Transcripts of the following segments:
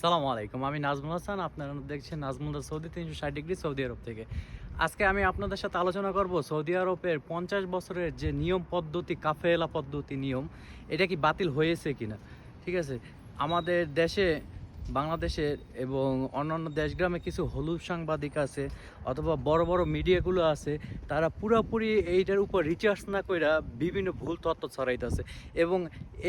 সালামু আলাইকুম। আমি নাজমুল হাসান, আপনারা দেখছেন নাজমুল সৌদি, তিনশো ষাট ডিগ্রি সৌদি আরব থেকে। আজকে আমি আপনাদের সাথে আলোচনা করব সৌদি আরবের পঞ্চাশ বছরের যে নিয়ম পদ্ধতি, কাফেলা পদ্ধতি নিয়ম, এটা কি বাতিল হয়েছে কিনা? ঠিক আছে? আমাদের দেশে বাংলাদেশের এবং অন্যান্য দেশগ্রামে কিছু হলুদ সাংবাদিক আছে অথবা বড় বড় মিডিয়াগুলো আছে, তারা পুরোপুরি এইটার উপর রিচার্জ না কইরা বিভিন্ন ভুল তথ্য ছড়াইতেছে। এবং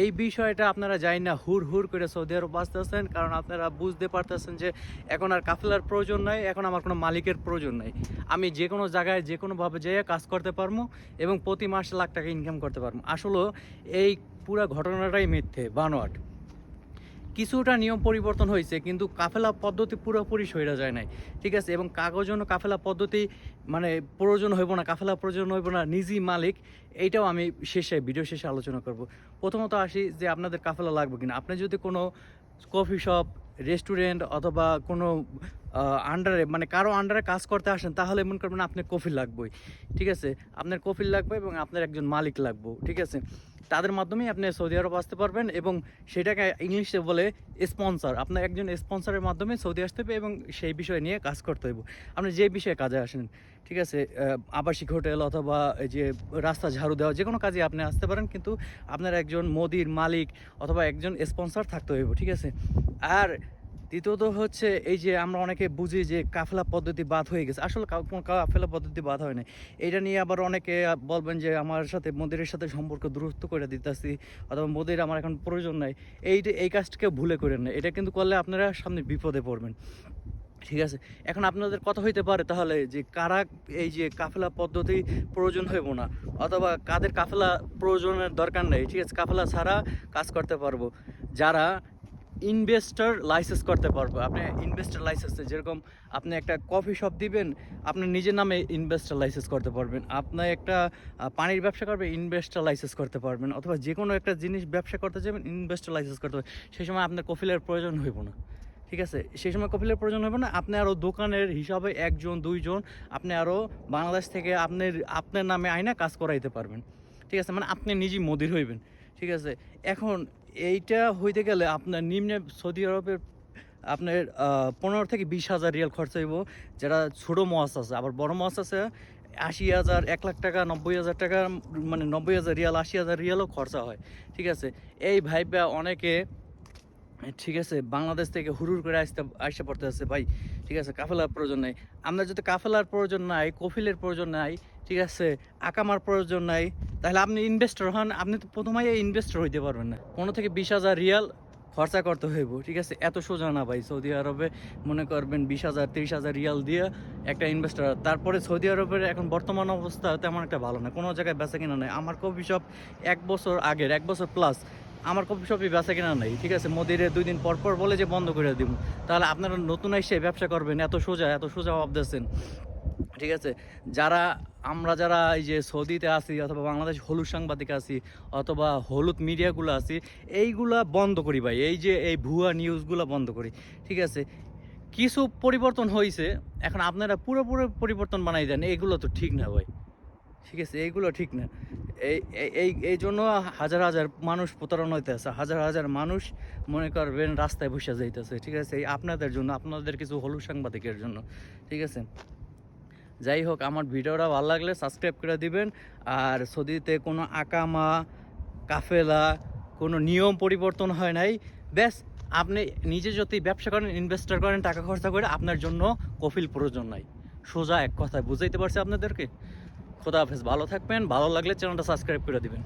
এই বিষয়টা আপনারা যাই না হুর হুর করে সৌদি আরব বাঁচতেছেন, কারণ আপনারা বুঝতে পারতেছেন যে এখন আর কাফেলার প্রয়োজন নাই, এখন আমার কোনো মালিকের প্রয়োজন নাই। আমি যে কোনো জায়গায় যে কোনোভাবে যেয়ে কাজ করতে পারব এবং প্রতি মাসে লাখ টাকা ইনকাম করতে পারব। আসলে এই পুরো ঘটনাটাই মিথ্যে, বানোয়াট। কিছুটা নিয়ম পরিবর্তন হয়েছে, কিন্তু কাফেলা পদ্ধতি পুরোপুরি সইরা যায় নাই। ঠিক আছে? এবং কাগজন কাফেলা পদ্ধতি মানে প্রয়োজন হইব না, কাফেলা প্রয়োজন হইব না, নিজই মালিক, এইটাও আমি শেষে ভিডিও শেষে আলোচনা করব। প্রথমত আসি যে আপনাদের কাফেলা লাগবে কিনা। আপনি যদি কোনো কফি শপ রেস্টুরেন্ট অথবা কোনো আন্ডারে মানে কারও আন্ডারে কাজ করতে আসেন, তাহলে মনে করবেন আপনার কফি লাগবেই, ঠিক আছে? আপনার কফি লাগবে এবং আপনার একজন মালিক লাগবে, ঠিক আছে? তাদের মাধ্যমেই আপনি সৌদি আরব আসতে পারবেন এবং সেটাকে ইংলিশে বলে স্পন্সর আপনার একজন স্পন্সরের মাধ্যমে সৌদি আসতে হবে এবং সেই বিষয় নিয়ে কাজ করতে হবে। আপনি যে বিষয়ে কাজে আসেন, ঠিক আছে? আবাসিক হোটেল অথবা এই যে রাস্তা ঝাড়ু দেওয়া, যে কোনো কাজে আপনি আসতে পারেন, কিন্তু আপনার একজন মোদির মালিক অথবা একজন স্পন্সর থাকতে হইব, ঠিক আছে? আর দ্বিতীয়ত হচ্ছে এই যে আমরা অনেকে বুঝি যে কাফেলা পদ্ধতি বাদ হয়ে গেছে। আসলে কোনো কাফেলা পদ্ধতি বাদ হয় না এটা নিয়ে আবার অনেকে বলবেন যে আমার সাথে মন্দিরের সাথে সম্পর্ক দূরত্ব করে দিতেছি, অথবা মোদির আমার এখন প্রয়োজন নাই। এই এই কাজটাকে ভুলে করেন না এটা কিন্তু করলে আপনারা সামনে বিপদে পড়বেন। ঠিক আছে? এখন আপনাদের কথা হইতে পারে তাহলে যে কারা এই যে কাফেলা পদ্ধতি প্রয়োজন হইব না, অথবা কাদের কাফেলা প্রয়োজনের দরকার নেই। ঠিক আছে? কাফেলা ছাড়া কাজ করতে পারব। যারা ইনভেস্টর লাইসেন্স করতে পারব। আপনি ইনভেস্টর লাইসেন্স যেরকম আপনি একটা কফি শপ দিবেন, আপনি নিজের নামে ইনভেস্টর লাইসেন্স করতে পারবেন। আপনি একটা পানির ব্যবসা করবেন ইনভেস্টর লাইসেন্স করতে পারবেন। অথবা যে কোনো একটা জিনিস ব্যবসা করতে যাবেন ইনভেস্টর লাইসেন্স করতে পারবেন। সেই সময় আপনার কফিলের প্রয়োজন হইব না। ঠিক আছে? সেই সময় কপিলের প্রয়োজন হবে না। আপনি আরও দোকানের হিসাবে একজন, দুইজন, আপনি আরও বাংলাদেশ থেকে আপনার আপনার নামে আইনা কাজ করাইতে পারবেন। ঠিক আছে? মানে আপনি নিজেই মদির হইবেন। ঠিক আছে? এখন এইটা হইতে গেলে আপনার নিম্নে সৌদি আরবের আপনার পনেরো থেকে বিশ হাজার রিয়াল খরচ হইব, যেটা ছোটো মাছ আছে। আবার বড় মাছ আছে আশি হাজার, এক লাখ টাকা, নব্বই হাজার টাকা মানে নব্বই হাজার রিয়াল, আশি হাজার রিয়ালও খরচা হয়। ঠিক আছে? এই ভাইবা অনেকে, ঠিক আছে, বাংলাদেশ থেকে হুরুর করে আসতে আসতে পড়তে আছে ভাই। ঠিক আছে? কাফেলার প্রয়োজন নাই। আমরা যদি কাফেলার প্রয়োজন নাই, কফিলের প্রয়োজন নাই, ঠিক আছে? আকামার প্রয়োজন নাই তাহলে আপনি ইনভেস্টর হন, আপনি তো প্রথমেই ইনভেস্টর হইতে পারবেন না। পনেরো থেকে বিশ হাজার রিয়াল খরচা করতে হইব, ঠিক আছে? এত সোজা না ভাই, সৌদি আরবে মনে করবেন বিশ হাজার, তিরিশ হাজার রিয়াল দিয়ে একটা ইনভেস্টর তারপরে সৌদি আরবের এখন বর্তমান অবস্থা তেমন একটা ভালো না, কোনো জায়গায় বেচা কিনা নাই। আমার কফি শপ এক বছর আগের, এক বছর প্লাস আমার কফি শপে বেচা কিনা নাই, ঠিক আছে? মোদিরে দুই দিন পর পর বলে যে বন্ধ করে দিব। তাহলে আপনারা নতুন এসে ব্যবসা করবেন, এত সোজা এত সোজা ভাবতেছেন। ঠিক আছে? যারা আমরা যারা এই যে সৌদিতে আছি অথবা বাংলাদেশ হলুদ সাংবাদিক আছি অথবা হলুদ মিডিয়াগুলো আছি, এইগুলা বন্ধ করি ভাই। এই যে এই ভুয়া নিউজগুলো বন্ধ করি, ঠিক আছে? কিছু পরিবর্তন হয়েছে এখন আপনারা পুরোপুরি পরিবর্তন বানাই দেন এইগুলো তো ঠিক না ভাই। ঠিক আছে? এইগুলো ঠিক না। এই, এই- এই জন্য হাজার হাজার মানুষ প্রতারণা হইতেছে, হাজার হাজার মানুষ মনে করবেন রাস্তায় বসে যাইতেছে, ঠিক আছে? এই আপনাদের জন্য, আপনাদের কিছু হলুদ সাংবাদিকের জন্য, ঠিক আছে? যাই হোক, আমার ভিডিওটা ভালো লাগলে সাবস্ক্রাইব করে দিবেন। আর সৌদিতে কোনো আকামা, কাফেলা, কোনো নিয়ম পরিবর্তন হয় নাই। ব্যাস, আপনি নিজে যদি ব্যবসা করেন ইনভেস্টার করেন, টাকা খরচা করে, আপনার জন্য কফিল প্রয়োজন নাই। সোজা এক কথায় বুঝাইতে পারছি আপনাদেরকে? খোদা হাফেজ, ভালো থাকবেন। ভালো লাগলে চ্যানেলটা সাবস্ক্রাইব করে দিবেন।